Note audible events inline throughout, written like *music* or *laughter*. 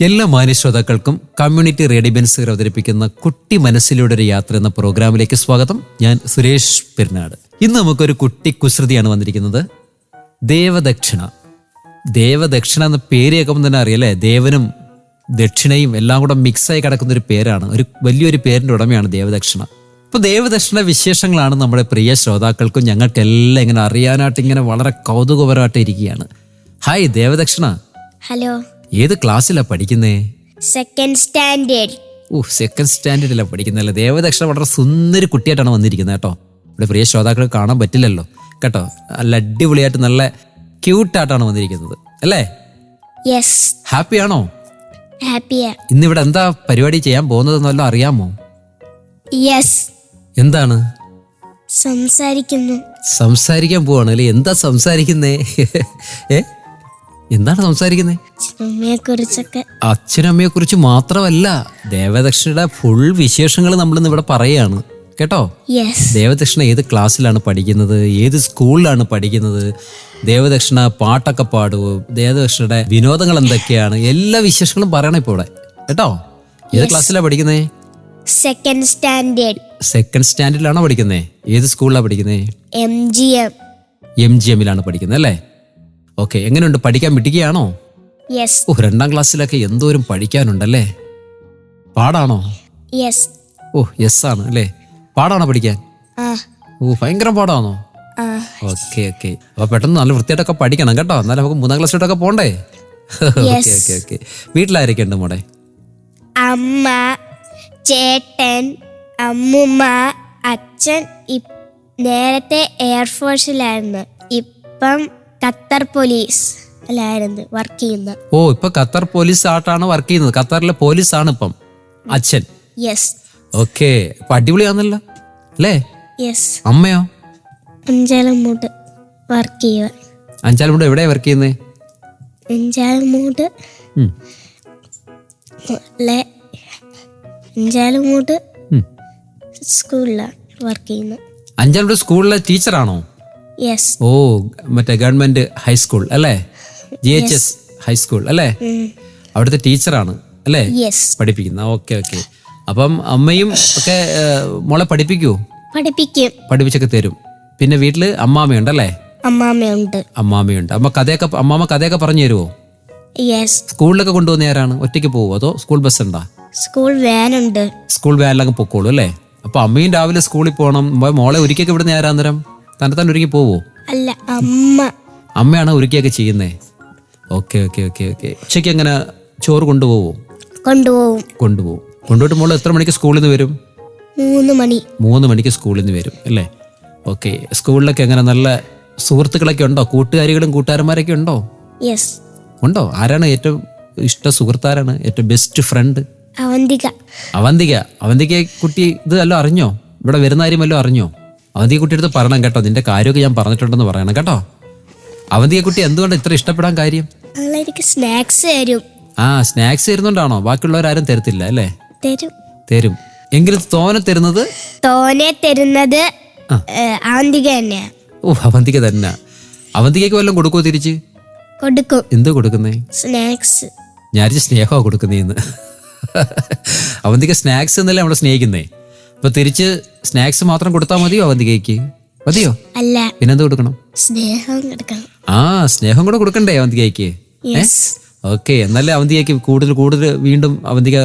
എല്ലാ മാന്യ ശ്രോതാക്കൾക്കും കമ്മ്യൂണിറ്റി റേഡിയോ ബെൻസുകൾ അവതരിപ്പിക്കുന്ന കുട്ടി മനസ്സിലൂടെ ഒരു യാത്ര എന്ന പ്രോഗ്രാമിലേക്ക് സ്വാഗതം. ഞാൻ സുരേഷ് പെരുന്നാട്. ഇന്ന് നമുക്കൊരു കുട്ടി കുസൃതിയാണ് വന്നിരിക്കുന്നത്. ദേവദക്ഷിണ. ദേവദക്ഷിണ എന്ന പേര് കേൾക്കുമ്പോൾ തന്നെ അറിയല്ലേ ദേവനും ദക്ഷിണയും എല്ലാം കൂടെ മിക്സായി കിടക്കുന്ന ഒരു പേരാണ്. ഒരു വലിയൊരു പേരിന്റെ ഉടമയാണ് ദേവദക്ഷിണ. അപ്പോൾ ദേവദക്ഷിണ വിശേഷങ്ങളാണ് നമ്മുടെ പ്രിയ ശ്രോതാക്കൾക്കും ഞങ്ങൾക്കെല്ലാം ഇങ്ങനെ അറിയാനായിട്ട് ഇങ്ങനെ വളരെ കൗതുകപരമായിട്ട് ഇരിക്കുകയാണ് ഹായ് ദേവദക്ഷിണ. ഹലോ ഏത് ക്ലാസ്സിലാ പഠിക്കുന്നേ? സെക്കൻഡ് സ്റ്റാൻഡേർഡ് ഓ സെക്കൻഡ് സ്റ്റാൻഡേർഡിലാണ് പഠിക്കുന്നല്ലേ ദേവദക്ഷിണ വളരെ സുന്ദരി കുട്ടിയായിട്ടാണ് വന്നിരിക്കുന്നത് കേട്ടോ. ഇവിടെ പ്രിയ ശ്രോതാക്കൾ കാണാൻ പറ്റില്ലല്ലോ. കേട്ടോ നല്ല അടിപൊളിയായിട്ട് നല്ല ക്യൂട്ടായിട്ടാണ് വന്നിരിക്കുന്നത്. അല്ലേ? യെസ് ആണോ? ഇന്ന് ഇന്നിവിടെ എന്താ പരിപാടി ചെയ്യാൻ പോകുന്നത് എന്നല്ലോ അറിയാമോ? യെസ് എന്താണ്? സംസാരിക്കുന്നു. സംസാരിക്കാൻ പോവാണ് അല്ലേ? എന്താ സംസാരിക്കുന്നേ? *laughs* ഏ? എന്താണ് സംസാരിക്കുന്നത് അച്ഛനമ്മയെ കുറിച്ച് മാത്രമല്ല ദേവദക്ഷിണയുടെ ഫുൾ വിശേഷങ്ങൾ നമ്മൾ ഇന്ന് ഇവിടെ പറയാണ് കേട്ടോ? ദേവദക്ഷിണ ഏത് ക്ലാസ്സിലാണ് പഠിക്കുന്നത്? ഏത് സ്കൂളിലാണ് പഠിക്കുന്നത്? ദേവദക്ഷിണ പാട്ടൊക്കെ പാടുവോ? ദേവദക്ഷിണയുടെ വിനോദങ്ങൾ എന്തൊക്കെയാണ്? എല്ലാ വിശേഷങ്ങളും പറയണം ഇപ്പോൾ ഇവിടെ. കേട്ടോ? ഏത് ക്ലാസ്സിലാണ് പഠിക്കുന്നത് സെക്കൻഡ് സ്റ്റാൻഡേർഡ് സെക്കൻഡ് സ്റ്റാൻഡേർഡിലാണോ പഠിക്കുന്നത് ഏത് സ്കൂളിലാണ് പഠിക്കുന്നത് M G M M G എമ്മിലാണ് പഠിക്കുന്നത് അല്ലേ? ഓക്കെ എങ്ങനെയുണ്ട്? പഠിക്കാൻ വിട്ടിക്കുകയാണോ ഓ രണ്ടാം ക്ലാസ്സിലൊക്കെ എന്തോരം പഠിക്കാനുണ്ടല്ലേ? പാടാണോ? ഓ യെസ് ആണ് അല്ലേ? പാടാണോ പഠിക്കാൻ? ഓ ഭയങ്കര പാടാണോ? Okay okay. അപ്പൊ പെട്ടെന്ന് നല്ല വൃത്തിയായിട്ടൊക്കെ പഠിക്കണം കേട്ടോ. എന്നാലും നമുക്ക് മൂന്നാം ക്ലാസ്സിലോട്ടൊക്കെ പോണ്ടേ? Okay okay okay. വീട്ടിലാരൊക്കെ ഉണ്ട് മോടെ അമ്മ ചേട്ടൻ അമ്മുമ്മ അച്ഛൻ നേരത്തെ എയർഫോഴ്സിലായിരുന്നു ഇപ്പം ഖത്തർ പോലീസ് അല്ലായിരുന്നു വർക്ക് ചെയ്യുന്നത് ഓ ഇപ്പൊ ഖത്തർ പോലീസ് ആട്ടാണ് വർക്ക് ചെയ്യുന്നത്. ഖത്തറിലെ പോലീസ് ആണ് ഇപ്പം അച്ഛൻ. യെസ് ഓക്കെ അടിപൊളിയാണല്ലോ അടിപൊളിയാന്നല്ലോ അല്ലേ? യെസ് അമ്മയോ? അഞ്ചാലമ്മൂട്ട് വർക്ക് ചെയ്യുക അഞ്ചാലും എവിടെയാ വർക്ക് ചെയ്യുന്നത് അഞ്ചാലമ്മൂട്ട് അഞ്ചാലമ്മൂട്ട് സ്കൂളിലാണ് വർക്ക് ചെയ്യുന്നത്. അഞ്ചാലും സ്കൂളിലെ ടീച്ചറാണോ ഓ മറ്റേ ഗവൺമെന്റ് ഹൈസ്കൂൾ അല്ലേ? G H S high school അല്ലേ? അവിടുത്തെ ടീച്ചറാണ് അല്ലേ? പഠിപ്പിക്കുന്ന ഓക്കെ ഓക്കെ അപ്പം അമ്മയും ഒക്കെ മോളെ പഠിപ്പിക്കുവോ പഠിപ്പിക്കും. പഠിപ്പിച്ചൊക്കെ തരും. പിന്നെ വീട്ടിൽ അമ്മാമ്മയുണ്ട് അല്ലേ? അമ്മാമ്മയുണ്ട് അമ്മാമ്മയുണ്ട് അമ്മ കഥയൊക്കെ അമ്മാമ്മ കഥയൊക്കെ പറഞ്ഞു തരുമോ സ്കൂളിലൊക്കെ കൊണ്ടുവന്ന ആരാണ്? ഒറ്റയ്ക്ക് പോവോ? അതോ സ്കൂൾ ബസ് ഉണ്ടാ? സ്കൂൾ വാനുണ്ട് സ്കൂൾ വാനിലൊക്കെ പൊക്കോളൂ അല്ലേ? അപ്പൊ അമ്മയും രാവിലെ സ്കൂളിൽ പോകണം മോളെ ഒരിക്കൽ ഇവിടുന്ന് ആരാന്നേരം തന്നെ തന്നെ ഒരുക്കി പോവോ അല്ല അമ്മ. അമ്മയാണ് ഒരുക്കിയൊക്കെ ചെയ്യുന്നേ? Okay okay okay okay. ഉച്ചയ്ക്ക് എങ്ങനെ ചോറ് കൊണ്ടുപോവോ? കൊണ്ടുപോകും കൊണ്ടുപോകും കൊണ്ടുപോയിട്ട് മോൾ എത്ര മണിക്ക് സ്കൂളിൽ നിന്ന് വരും? മൂന്ന് മണി. മൂന്ന് മണിക്ക് സ്കൂളിൽ നിന്ന് വരും അല്ലേ? ഓക്കെ. സ്കൂളിലൊക്കെ എങ്ങനെ നല്ല സുഹൃത്തുക്കളൊക്കെ ഉണ്ടോ? കൂട്ടുകാരികളും കൂട്ടുകാരന്മാരൊക്കെ ഉണ്ടോ? യെസ് ഉണ്ടോ? ആരാണ് ഏറ്റവും ഇഷ്ട സുഹൃത്താരാണ്? ഏറ്റവും ബെസ്റ്റ് ഫ്രണ്ട് അവന്തിക. അവന്തിക. അവന്തിക കുട്ടി ഇത് അല്ലോ അറിഞ്ഞോ? ഇവിടെ വരുന്ന കാര്യം വല്ലതും അറിഞ്ഞോ? അവന്തിക കുട്ടി അടുത്ത് പറയണം കേട്ടോ. നിന്റെ കാര്യമൊക്കെ ഞാൻ പറഞ്ഞിട്ടുണ്ടെന്ന് പറയണം കേട്ടോ. അവന്തിയെ കുട്ടി എന്തുകൊണ്ട് ഇത്ര ഇഷ്ടപ്പെടാൻ കാര്യം? സ്നാക്സ് തരും. ആ സ്നാക്സ് തരുന്നുണ്ടാണോ? ബാക്കിയുള്ളവരാരും തരത്തില്ല അല്ലേ? തരും. തരും. എങ്കിലും തോനെ തരുന്നത്? തോനെ തരുന്നത് അവന്തിക തന്നെയാ. ഓ അവന്തിക തന്നെ. അവന്തികയ്ക്ക് വല്ലതും കൊടുക്കുമോ തിരിച്ച്? കൊടുക്കും. എന്ത് കൊടുക്കുന്നേ? സ്നാക്സ്. ഞാൻ സ്നേഹമാണ് കൊടുക്കുന്നേന്ന്. അവന്തിക സ്നാക്സ് എന്നല്ലേ നമ്മളെ സ്നേഹിക്കുന്നേ? അപ്പൊ തിരിച്ച് സ്നാക്സ് മാത്രം കൊടുത്താൽ മതിയോ അവന്തികയ്ക്ക്? മതിയോ? അല്ല. പിന്നെന്ത് കൊടുക്കണം? സ്നേഹം കൊടുക്കണം. ആ സ്നേഹം കൂടെ കൊടുക്കണ്ടേ അവന്തികയ്ക്ക്? ഓക്കെ എന്നാലേ അവന്തികയ്ക്ക് കൂടുതൽ കൂടുതൽ വീണ്ടും അവന്തിക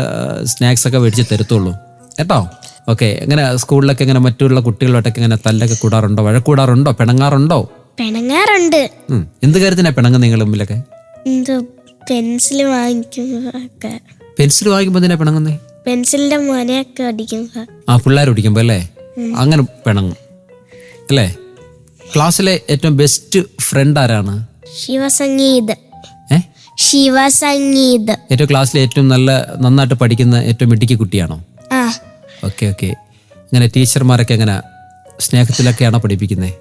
സ്നാക്സ് ഒക്കെ മേടിച്ച് തരത്തുള്ളൂ. കേട്ടോ? ഓക്കെ എങ്ങനെ സ്കൂളിലൊക്കെ എങ്ങനെ മറ്റുള്ള കുട്ടികളോട്ടൊക്കെ ഇങ്ങനെ തല്ലൊക്കെ കൂടാറുണ്ടോ? വഴക്കൂടാറുണ്ടോ? പിണങ്ങാറുണ്ടോ? പിണങ്ങാറുണ്ട്. ഉം. എന്ത് കാര്യത്തിനാ പിണങ്ങ നിങ്ങൾ തമ്മിലൊക്കെ പെൻസിൽ വാങ്ങിക്കുമ്പോ പെൻസിൽ വാങ്ങിക്കുമ്പോൾ എന്തിനാ പിണങ്ങുന്നേ? പെൻസിലിന്റെ മുനയൊക്കെ അടിക്കുമ്പോ. ആ പിള്ളേർ ഓടിക്കുമ്പോൾ അല്ലേ? അങ്ങനെ പിണങ്ങും. അല്ലേ? ക്ലാസ്സിലെ ഏറ്റവും ബെസ്റ്റ് ഫ്രണ്ട് ആരാണ്? ശിവസംഗീത്. ഏ? ശിവസംഗീത്. ഏറ്റവും ക്ലാസ്സിലെ ഏറ്റവും നല്ല നന്നായിട്ട് പഠിക്കുന്ന ഏറ്റവും മിടുക്കി കുട്ടിയാണോ? ആ. Okay okay. ഇങ്ങനെ ടീച്ചർമാരൊക്കെ എങ്ങനെ സ്നേഹത്തിലൊക്കെയാണോ പഠിപ്പിക്കുന്നത്.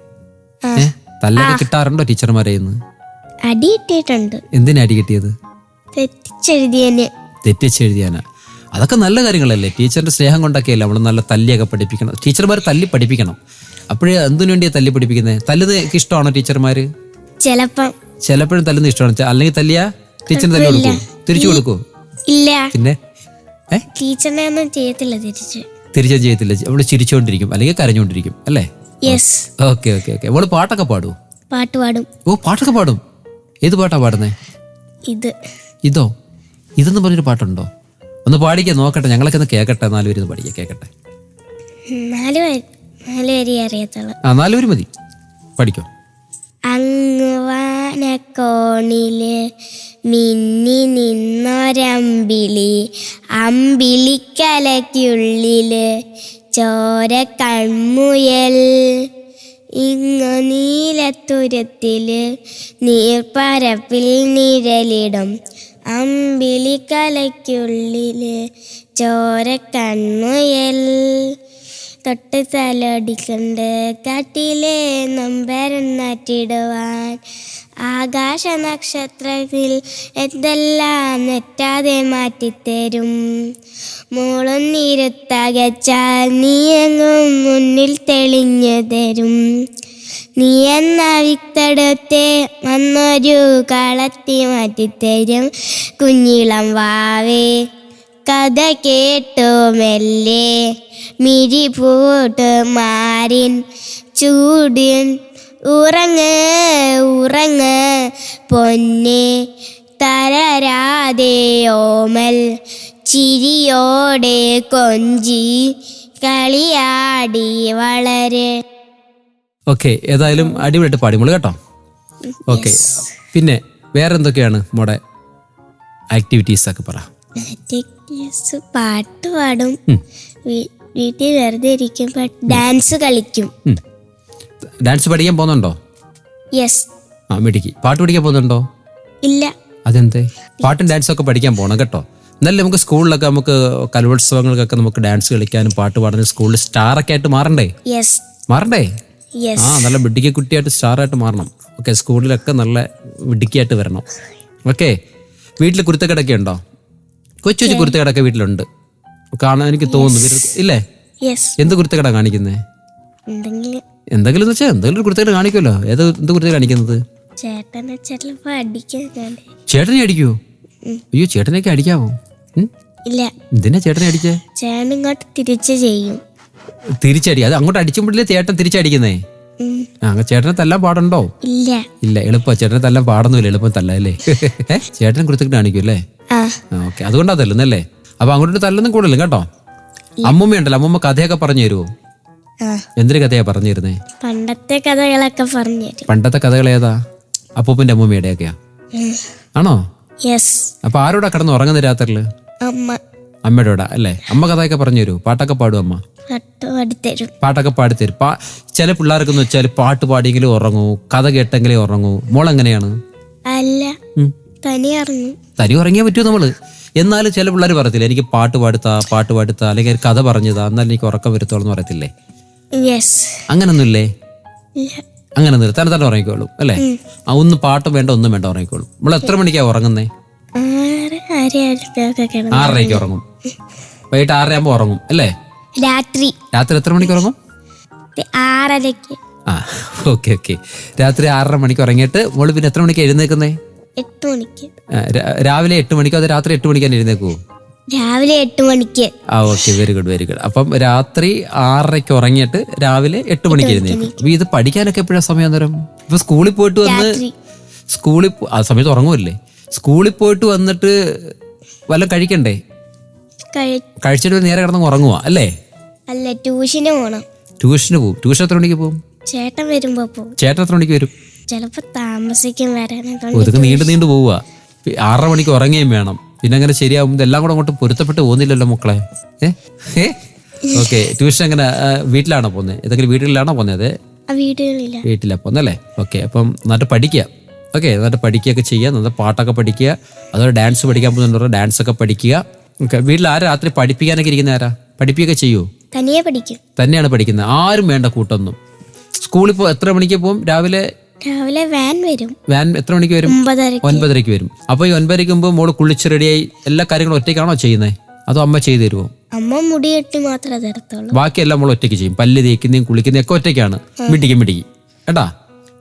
ഏ? തല്ലൊക്കെ കിട്ടാറുണ്ടോ ടീച്ചർമാരെ അടി കിട്ടിയിട്ടുണ്ട്. എന്തിനാ അടി കിട്ടിയത്? തെറ്റിച്ചെഴുതിയന്. തെറ്റിച്ചെഴുതിയാനാ? അതൊക്കെ നല്ല കാര്യങ്ങളല്ലേ? ടീച്ചറിന്റെ സ്നേഹം കൊണ്ടൊക്കെയല്ലേ നമ്മൾ നല്ല തല്ലിയൊക്കെ പഠിപ്പിക്കണം. ടീച്ചർമാർ തല്ലി പഠിപ്പിക്കണം. അപ്പോഴേ എന്തിനു വേണ്ടിയാ തല്ലി പഠിപ്പിക്കുന്നത് തല്ലുന്നത് ഇഷ്ടമാണോ ടീച്ചർമാര്? ചിലപ്പോൾ ചിലപ്പോഴും തല്ലുന്ന ഇഷ്ടമാണ്. അല്ലെങ്കിൽ തല്ലിയാ? ടീച്ചറിന് തല്ലി കൊടുക്കൂ തിരിച്ചു കൊടുക്കൂ ഇല്ല. പിന്നെ? ടീച്ചറിനെ ഒന്നും ചെയ്യത്തില്ല തിരിച്ച്. തിരിച്ചും ചെയ്യത്തില്ല. അവൾ ചിരിച്ചുകൊണ്ടിരിക്കും അല്ലെങ്കിൽ കരഞ്ഞുകൊണ്ടിരിക്കും അല്ലേ? Okay okay okay. അവൾ പാട്ടൊക്കെ പാടുവോ? പാട്ട് പാടും. ഓ പാട്ടൊക്കെ പാടും. ഏത് പാട്ടാ പാടുന്നേ? ഇത്. ഇതോ? ഇതെന്ന് പറഞ്ഞൊരു പാട്ടുണ്ടോ? ഒന്ന് പാടിക്കാൻ നോക്കട്ടെ. ഞങ്ങളൊക്കെ ഒന്ന് കേക്കട്ടെ. നാലുപേര് ഒന്ന് പാടിക്കാം കേക്കട്ടെ. നാല് വരി നാല് വരി അറിയത്തുള്ളൂ. ആ നാലുപേര് മതി. പഠിക്കോ അങ്ങ് വാനക്കോണിൽ മിന്നി നിന്നൊരമ്പിളി അമ്പിളിക്കലയ്ക്കുള്ളിൽ ചോര കൺമുയൽ. ഇങ്ങ നീലത്തുരത്തിൽ നീർപ്പരപ്പിൽ നിഴലിടും അമ്പിളിക്കലയ്ക്കുള്ളിൽ ചോര ചോരക്കണ്ണുയൽ. തൊട്ട് തലടിക്കണ്ട് കാട്ടിലെ നൊമ്പരം നാറ്റിടുവാൻ. ആകാശ നക്ഷത്രത്തിൽ എന്തെല്ലാം നെറ്റാതെ മാറ്റിത്തരും. മോളൊന്നിരുത്തകച്ചാൽ നീയങ്ങും മുന്നിൽ തെളിഞ്ഞു തരും. നീ എന്ന വിത്തടത്തെ വന്നൊരു കളത്തി മാറ്റിത്തരും കുഞ്ഞിളം വാവേ. കഥ കേട്ടോ മെല്ലെ മിരി പൂട്ട് മാറിൻ ചൂടിൻ ഉറങ്ങ് ഉറങ്ങ് പൊന്നെ. തരരാതെ ഓമൽ ചിരിയോടെ കൊഞ്ചി കളിയാടി വളരെ. ഓക്കെ ഏതായാലും അടിപൊളിയായിട്ട് പാടിമോൾ കേട്ടോ. ഓക്കെ പിന്നെ വേറെ എന്തൊക്കെയാണ് മോടെ ആക്ടിവിറ്റീസ് ഒക്കെ പറ. പാട്ട് പാടും. വീട്ടിൽ വെറുതെ ഇരിക്കുമ്പോൾ ഡാൻസ് കളിക്കും. ഡാൻസ് പഠിക്കാൻ പോകുന്നുണ്ടോ? യെസ് ആ മിടിക്ക്. പാട്ട് പഠിക്കാൻ പോകുന്നുണ്ടോ? ഇല്ല. അതെന്തേ? പാട്ടും ഡാൻസും ഒക്കെ പഠിക്കാൻ പോകണം കേട്ടോ. എന്നാലും നമുക്ക് സ്കൂളിലൊക്കെ നമുക്ക് കലോത്സവങ്ങൾക്കൊക്കെ നമുക്ക് ഡാൻസ് കളിക്കാനും പാട്ട് പാടാനും സ്കൂളിൽ സ്റ്റാർ ഒക്കെ ആയിട്ട് മാറണ്ടേ? മാറണ്ടേ? ആ നല്ല മിടുക്കി കുട്ടിയായിട്ട് സ്റ്റാറായിട്ട് മാറണം. ഓക്കെ സ്കൂളിലൊക്കെ നല്ല മിടുക്കിയായിട്ട് വരണം. ഓക്കെ വീട്ടിൽ കുരുത്തക്കടൊക്കെ ഉണ്ടോ? കൊച്ചു കൊച്ചു കുരുത്തക്കടൊക്കെ വീട്ടിലുണ്ട്. കാണാൻ എനിക്ക് തോന്നുന്നു. ഇല്ലേ? എന്ത് കുരുത്തക്കട കാണിക്കുന്നേ? എന്തെങ്കിലും. എന്തെങ്കിലും എന്ന് വെച്ചാൽ എന്തെങ്കിലും കുരുത്തക്കട കാണിക്കുമല്ലോ. ഏത് എന്ത് കുരുത്ത കാണിക്കുന്നത്? ചേട്ടനെ അടിക്കോ? അയ്യോ ചേട്ടനെയൊക്കെ അടിക്കാവോ? ഇല്ല. എന്തിനാ ചേട്ടനെ അടിച്ചേ? ചേട്ടൻ ഇങ്ങോട്ട് തിരിച്ചു ചെയ്യും. തിരിച്ചടി. അത് അങ്ങോട്ട് അടിച്ചുമ്പോഴേ ചേട്ടൻ തിരിച്ചടിക്കുന്നേ? അങ്ങനെ ചേട്ടനെ തല്ലാൻ പാടുണ്ടോ? ഇല്ല. ഇല്ല എളുപ്പം. ചേട്ടനെ തല്ലാൻ പാടൊന്നുമില്ല എളുപ്പം തല്ല അല്ലേ? ചേട്ടൻ കുറിച്ചിട്ട് കാണിക്കും അല്ലേ? ഓക്കെ. അതുകൊണ്ടാ തല്ലുന്നല്ലേ? അപ്പൊ അങ്ങോട്ട് തല്ലൊന്നും കൂടുതലും കേട്ടോ? അമ്മൂമ്മ ഉണ്ടല്ലോ അമ്മൂമ്മ കഥയൊക്കെ പറഞ്ഞു തരുമോ എന്തൊരു കഥയാ പറഞ്ഞു തരുന്നേ? പണ്ടത്തെ കഥകളൊക്കെ പറഞ്ഞു പണ്ടത്തെ കഥകൾ ഏതാ? അപ്പൂപ്പന്റെ അമ്മൂമ്മയുടെയൊക്കെയാ? ആണോ? യെസ്. അപ്പൊ ആരോടാ കിടന്ന് ഉറങ്ങുന്ന രാത്രിയിൽ? അമ്മ. അമ്മയുടെ കൂടെ അല്ലേ? അമ്മ കഥയൊക്കെ പറഞ്ഞു തരൂ പാട്ടൊക്കെ പാടും അമ്മ? പാടിത്തരും. പാട്ടൊക്കെ പാടിത്തരും. പാ ചില പിള്ളേർക്കെന്ന് വെച്ചാൽ പാട്ട് പാടിയെങ്കിലും ഉറങ്ങൂ കഥ കേട്ടെങ്കിലും ഉറങ്ങൂ. മോൾ എങ്ങനെയാണ് അല്ല. തനി ഉറങ്ങിയാ പറ്റൂ നമ്മൾ. എന്നാലും ചില പിള്ളേർ പറയത്തില്ല എനിക്ക് പാട്ട് പാടുത്താ പാട്ട് പാടുത്താ അല്ലെങ്കിൽ കഥ പറഞ്ഞതാ എന്നാലും എനിക്ക് ഉറക്കം വരുത്തോളം എന്ന് പറയത്തില്ലേ അങ്ങനൊന്നുമില്ലേ? അങ്ങനൊന്നുമില്ല. തന്നെ തന്നെ ഉറങ്ങിക്കോളൂ അല്ലേ? ആ ഒന്ന് പാട്ടും വേണ്ട ഒന്നും വേണ്ട ഉറങ്ങിക്കോളൂ. നമ്മൾ എത്ര മണിക്കാ ഉറങ്ങുന്നേ? ആറരയ്ക്ക് ഉറങ്ങും. വൈകിട്ട് ആറര ആകുമ്പോ ഉറങ്ങും അല്ലേ? രാത്രി. രാത്രി എത്ര മണിക്ക് ഉറങ്ങും? ആറരക്ക് ആ ഓക്കെ ഓക്കെ. രാത്രി ആറര മണിക്ക് ഉറങ്ങിയിട്ട് മോൾ പിന്നെ എത്ര മണിക്ക് എഴുന്നേക്കുന്നേ? എട്ട് മണിക്ക്. രാവിലെ എട്ട് മണിക്കോ അതോ രാത്രി എട്ട് മണിക്കാൻ എഴുന്നേക്കുവോ? രാവിലെ എട്ട് മണിക്ക്. ആ okay very good very good അപ്പം രാത്രി ആറരയ്ക്ക് ഉറങ്ങിയിട്ട് രാവിലെ എട്ട് മണിക്ക് എഴുന്നേക്കും. അപ്പൊ ഇത് പഠിക്കാനൊക്കെ എപ്പോഴാ സമയം അന്നേരം? ഇപ്പൊ സ്കൂളിൽ പോയിട്ട് വന്ന് സ്കൂളിൽ ആ സമയത്ത് ഉറങ്ങുമല്ലേ സ്കൂളിൽ പോയിട്ട് വന്നിട്ട് വല്ല കഴിക്കണ്ടേ? കഴി കഴിച്ചിട്ട് നേരെ കിടന്ന് ഉറങ്ങുക അല്ലേ? അല്ല ട്യൂഷന് പോണം. ട്യൂഷന് പോകും ട്യൂഷൻ എത്ര മണിക്ക് പോകും ചേട്ടൻ വരുമ്പോ പോകും ചേട്ടൻ എത്ര മണിക്ക് വരും? ചിലപ്പോ താമസിക്കും വരാനൊക്കെ നീണ്ടു നീണ്ടു പോവുക ആറര മണിക്ക് ഉറങ്ങുകയും വേണം. പിന്നെ അങ്ങനെ ശരിയാവും. ഇതെല്ലാം കൂടെ അങ്ങോട്ട് പൊരുത്തപ്പെട്ട് പോകുന്നില്ലല്ലോ മക്കളെ. ഏ? ഓക്കെ ട്യൂഷൻ എങ്ങനെ വീട്ടിലാണോ പോകുന്നത് ഏതെങ്കിലും വീട്ടിലാണോ പോകുന്നത് വീട്ടിലാ പോകുന്നല്ലേ ഓക്കെ അപ്പം നന്നായിട്ട് പഠിക്കുക ഓക്കെ നന്നായിട്ട് പഠിക്കുകയൊക്കെ ചെയ്യുക നന്നായിട്ട് പാട്ടൊക്കെ പഠിക്കുക അതുപോലെ ഡാൻസ് പഠിക്കാൻ പോകുന്നുണ്ടോ ഡാൻസ് ഒക്കെ പഠിക്കുക. വീട്ടിൽ ആരാ രാത്രി പഠിപ്പിക്കാനൊക്കെ ഇരിക്കുന്ന ആരാ? പഠിപ്പിക്കുക ചെയ്യൂ? തനിയെ പഠിക്കും. തന്നെയാണ് പഠിക്കുന്നത്. ആരും വേണ്ട കൂട്ടൊന്നും. സ്കൂളിൽ പോ എത്ര മണിക്ക് പോകും രാവിലെ? രാവിലെ വാൻ വരും. വാൻ എത്ര മണിക്ക് വരും? ഒൻപതരക്ക് ഒൻപതരയ്ക്ക് വരും. അപ്പൊ ഈ ഒൻപതരയ്ക്ക് മുമ്പ് മോൾ കുളിച്ച് റെഡിയായി എല്ലാ കാര്യങ്ങളും ഒറ്റയ്ക്കാണോ ചെയ്യുന്നത് അതോ അമ്മ ചെയ്തു തരുമോ അമ്മ മുടി കെട്ടി മാത്രമേ തരത്തുള്ളൂ. ബാക്കിയെല്ലാം മോൾ ഒറ്റയ്ക്ക് ചെയ്യും. പല്ല് തേക്കുന്നതും കുളിക്കുന്നതും ഒക്കെ ഒറ്റയ്ക്കാണ്. മിടിക്കും മിടിക്കും. കേട്ടാ?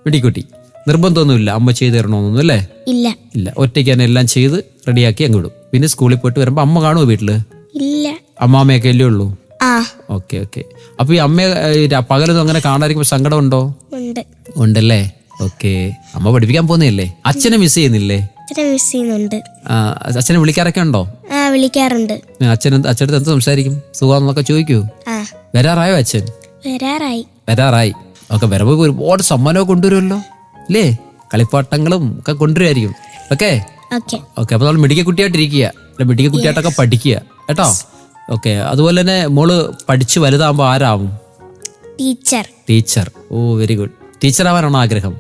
മിടിക്കുട്ടി. നിർബന്ധമൊന്നുമില്ല. അമ്മ ചെയ്തു തരണമെന്നൊന്നും അല്ലേ? ഇല്ല. ഇല്ല. ഒറ്റയ്ക്ക് തന്നെ എല്ലാം ചെയ്ത് റെഡിയാക്കി അങ്ങ് വിടും. പിന്നെ സ്കൂളിൽ പോയിട്ട് വരുമ്പോ അമ്മ കാണുമോ വീട്ടിൽ? ഇല്ല. അമ്മാമ്മയൊക്കെ അല്ലേ ഉള്ളൂ? ആ. Okay okay. അപ്പൊ ഈ അമ്മയെ ര- പകലൊന്നും അങ്ങനെ കാണാതിരിക്കുമ്പോ സങ്കടമുണ്ടോ? ഉണ്ട്. ഉണ്ടല്ലേ? ഓക്കെ. അമ്മ പഠിപ്പിക്കാൻ പോകുന്നതല്ലേ? അച്ഛനെ മിസ് ചെയ്യുന്നില്ലേ? ഇത്ര മിസ് ചെയ്യുന്നുണ്ട്. ആ, അച്ഛനെ വിളിക്കാറൊക്കെ ഉണ്ടോ? ആ വിളിക്കാറുണ്ട്. അച്ഛൻ അച്ഛനടുത്ത് എന്ത് സംസാരിക്കും? സുഖമാണെന്നൊക്കെ ചോദിക്കൂ. ആ. വരാറായോ അച്ഛൻ? വരാറായി. വരാറായി. ഒക്കെ വരുമ്പോൾ ഒരുപാട് സമ്മാനമൊക്കെ കൊണ്ടുവരുമല്ലോ? അല്ലേ കളിപ്പാട്ടങ്ങളും ഒക്കെ കൊണ്ടുവരുമായിരിക്കും ഓക്കെ? ഓക്കെ അപ്പൊ നമ്മൾ മിടിക്ക കുട്ടിയായിട്ടിരിക്കുക. മിടിക്ക കുട്ടിയായിട്ടൊക്കെ പഠിക്കുക. കേട്ടോ? ഓക്കെ അതുപോലെ തന്നെ മോൾ പഠിച്ച് വലുതാകുമ്പോ ആരാവും? ടീച്ചർ ടീച്ചർ ഓ വെരി ഗുഡ് ടീച്ചർ ആവാനാണോ ആഗ്രഹം?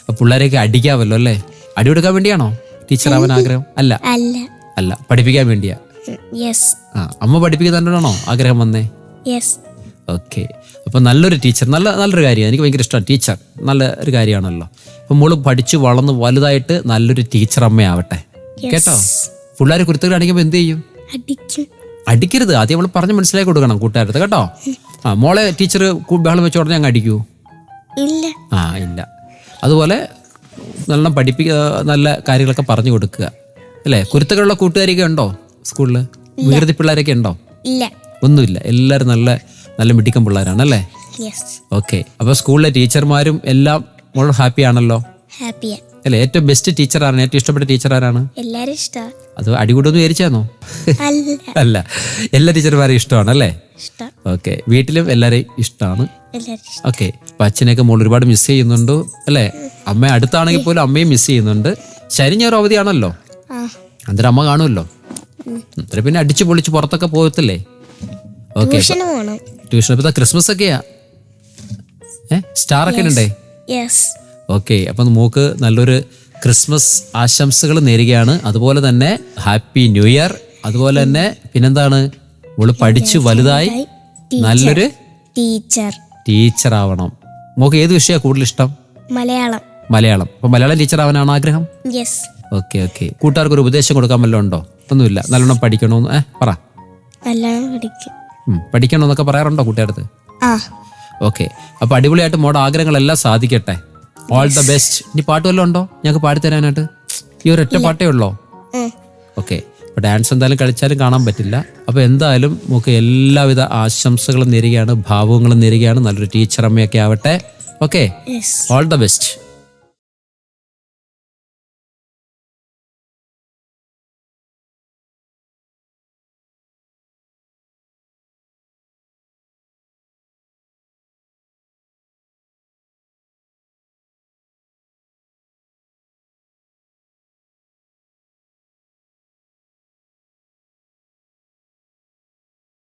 അപ്പൊ പിള്ളേരെയൊക്കെ അടിക്കാമല്ലോ അല്ലേ? അടി കൊടുക്കാൻ വേണ്ടിയാണോ? ടീച്ചർ ആവാൻ ആഗ്രഹം? അല്ല. അല്ല. പഠിപ്പിക്കാൻ വേണ്ടിയാ? ആ അമ്മ പഠിപ്പിക്കുന്നുണ്ടാണോ ആഗ്രഹം വന്നേ? ഓക്കെ അപ്പോൾ നല്ലൊരു ടീച്ചർ നല്ല നല്ലൊരു കാര്യമാണ് എനിക്ക് ഭയങ്കര ഇഷ്ടമാണ് ടീച്ചർ നല്ല ഒരു കാര്യമാണല്ലോ. അപ്പം മോൾ പഠിച്ച് വളർന്ന് വലുതായിട്ട് നല്ലൊരു ടീച്ചർ അമ്മയാവട്ടെ. കേട്ടോ? പിള്ളേർ കുരുത്തുകൾ അടിക്കുമ്പോൾ എന്ത് ചെയ്യും? അടിക്കും. അടിക്കരുത്. ആദ്യം നമ്മൾ പറഞ്ഞ് മനസ്സിലാക്കി കൊടുക്കണം കൂട്ടുകാരത്ത് കേട്ടോ? ആ മോളെ ടീച്ചർ ബഹളം വെച്ച ഉടനെ അങ്ങ് അടിക്കൂ ഇല്ല. ആ ഇല്ല. അതുപോലെ നല്ല പഠിപ്പിക്ക നല്ല കാര്യങ്ങളൊക്കെ പറഞ്ഞു കൊടുക്കുക. അല്ലേ? കുരുത്തുകളുള്ള കൂട്ടുകാരൊക്കെ ഉണ്ടോ സ്കൂളിൽ വികൃതി പിള്ളേരൊക്കെ ഉണ്ടോ? ഇല്ല. ഒന്നുമില്ല. എല്ലാവരും നല്ല നല്ല മിടിക്കം പിള്ളേരാണ് അല്ലേ ഓക്കെ അപ്പൊ സ്കൂളിലെ ടീച്ചർമാരും എല്ലാം മോൾ ഹാപ്പി ആണല്ലോ? അല്ലേ ഏറ്റവും ബെസ്റ്റ് ടീച്ചർ ആണ് ഏറ്റവും ഇഷ്ടപ്പെട്ട ടീച്ചർ ആരാണ്? അത് അടികൂടൊന്നും വിചാരിച്ചാന്നോ? അല്ല. അല്ല. എല്ലാ ടീച്ചർമാരെയും ഇഷ്ടമാണ് അല്ലേ? ഓക്കെ വീട്ടിലും എല്ലാരെയും ഇഷ്ടമാണ് ഓക്കെ അപ്പൊ അച്ഛനെയൊക്കെ മോൾ ഒരുപാട് മിസ് ചെയ്യുന്നുണ്ട്. അല്ലെ? അമ്മ അടുത്താണെങ്കിൽ പോലും അമ്മയും മിസ് ചെയ്യുന്നുണ്ട്. ശനി ഞാൻ അവധിയാണല്ലോ? അന്നേരം അമ്മ കാണുമല്ലോ? അന്നേരം പിന്നെ അടിച്ചു പൊളിച്ച് പുറത്തൊക്കെ പോകത്തില്ലേ? ഓക്കെ ട്യൂഷൻ ഇപ്പൊ ക്രിസ്മസ് ഒക്കെയാ സ്റ്റാർ ഒക്കെ ഉണ്ടേ ഓക്കെ അപ്പൊ മൂക്ക് നല്ലൊരു ക്രിസ്മസ് ആശംസകൾ നേരുകയാണ്. അതുപോലെ തന്നെ ഹാപ്പി ന്യൂ ഇയർ. അതുപോലെ തന്നെ പിന്നെന്താണ്? മോൾ പഠിച്ചു വലുതായി. നല്ലൊരു ടീച്ചർ ടീച്ചർ ആവണം. മോക്ക് ഏത് വിഷയമാണ് കൂടുതൽ ഇഷ്ടം? മലയാളം. മലയാളം. അപ്പൊ മലയാളം ടീച്ചർ ആവാനാണ് ആഗ്രഹം? ഓക്കെ ഓക്കെ കൂട്ടുകാർക്ക് ഒരു ഉപദേശം കൊടുക്കാൻ വല്ലതും ഉണ്ടോ? ഒന്നുമില്ല. നല്ലോണം പഠിക്കണോന്ന്. ഏഹ് പറ. നല്ലോണം പഠിക്കും. പഠിക്കണമെന്നൊക്കെ പറയാറുണ്ടോ കൂട്ടുകാരത്ത് ഓക്കെ. അപ്പൊ അടിപൊളിയായിട്ട് മോടെ ആഗ്രഹങ്ങളെല്ലാം സാധിക്കട്ടെ. ഓൾ ദ ബെസ്റ്റ് ഇനി പാട്ട് വല്ലതും ഉണ്ടോ? ഞങ്ങൾക്ക് പാടിത്തരാനായിട്ട് ഈ ഒരു ഒറ്റ പാട്ടേ ഉള്ളോ. ഓക്കെ. അപ്പോൾ ഡാൻസ് എന്തായാലും കളിച്ചാലും കാണാൻ പറ്റില്ല. അപ്പോൾ എന്തായാലും നമുക്ക് എല്ലാവിധ ആശംസകളും നേരുകയാണ് ഭാവങ്ങളും നേരുകയാണ്. നല്ലൊരു ടീച്ചർ അമ്മയൊക്കെ ആവട്ടെ. ഓക്കെ. All the best